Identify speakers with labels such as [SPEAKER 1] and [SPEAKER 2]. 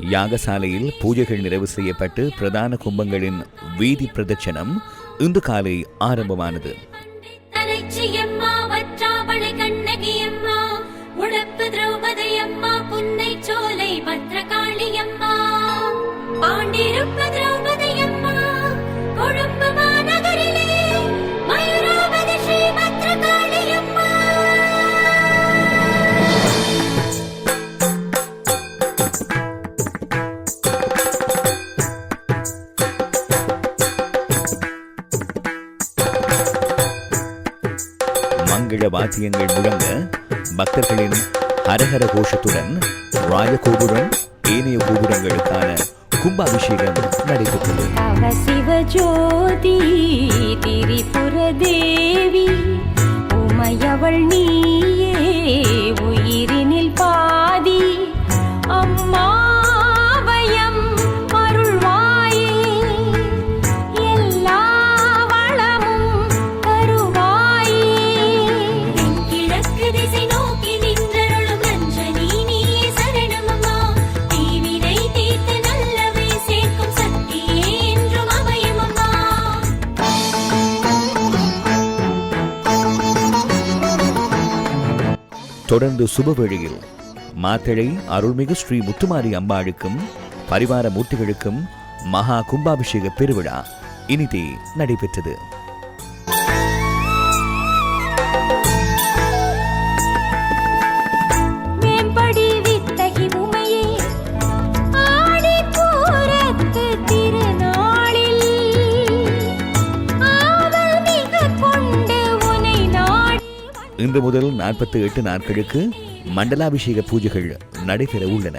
[SPEAKER 1] யாகசாலையில் பூஜைகள் நிறைவு செய்யப்பட்டு பிரதான கும்பங்களின் வீதி பிரதட்சணம் இன்று காலை ஆரம்பமானது. மங்கள வாத்தியங்கள் முழங்க பக்தர்களின் ஹரஹர கோஷத்துடன் ராஜகோபுரம் ஏனைய கோபுரங்களுக்கான கும்பாபிஷேகம் நடைபெற்றது.
[SPEAKER 2] தவ சிவஜோதி திரிபுர தேவி உமையவள் நீ
[SPEAKER 1] தொடர்ந்து சுபவேளையில் மாத்தளை அருள்மிகு ஸ்ரீ முத்துமாரி அம்பாளுக்கும் பரிவார மூர்த்திகளுக்கும் மகா கும்பாபிஷேக பெருவிழா இனிதே நடைபெற்றது. இன்று முதல் நாற்பத்தி எட்டு நாட்களுக்கு மண்டலாபிஷேக பூஜைகள் நடைபெற உள்ளன.